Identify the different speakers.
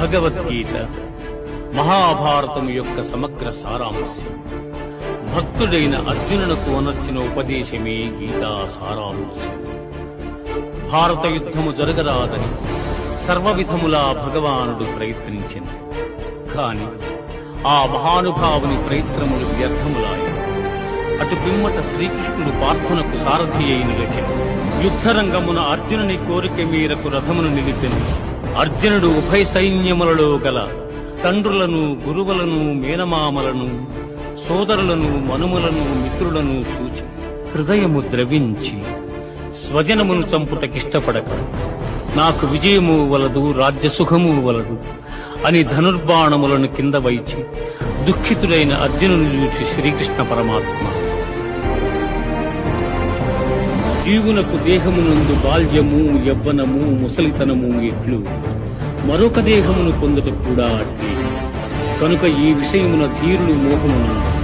Speaker 1: భగవద్గీత మహాభారతం యొక్క సమగ్ర సారాంశం. భక్తుడైన అర్జునునకు అనర్చిన ఉపదేశమే గీతా సారాంశం. భారత యుద్ధము జరగరాదని సర్వవిధములా భగవానుడు ప్రయత్నించింది కాని ఆ మహానుభావుని ప్రయత్నములు వ్యర్థములాయి. అటు పిమ్మట శ్రీకృష్ణుడు పార్థునకు సారథి అయి నిలిచెను యుద్ధరంగమున అర్జునుని కోరిక మేరకు రథమును నిలిపెను. అర్జునుడు ఉభయ సైన్యములలో గల తండ్రులను గురువులను మేనమామలను సోదరులను మనుములను మిత్రులను చూచి హృదయము ద్రవించి స్వజనమును చంపుటకిష్టపడక నాకు విజయము వలదు రాజ్యసుఖము వలదు అని ధనుర్బాణములను కింద వైచి దుఃఖితుడైన అర్జునుని చూచి శ్రీకృష్ణ పరమాత్మ జీవునకు దేహమునందు బాల్యము యవ్వనము ముసలితనము ఎట్లు. మరొక దేహమును పొందుట కూడా అట్టి. కనుక ఈ విషయమున ధీరులు మోహమునందు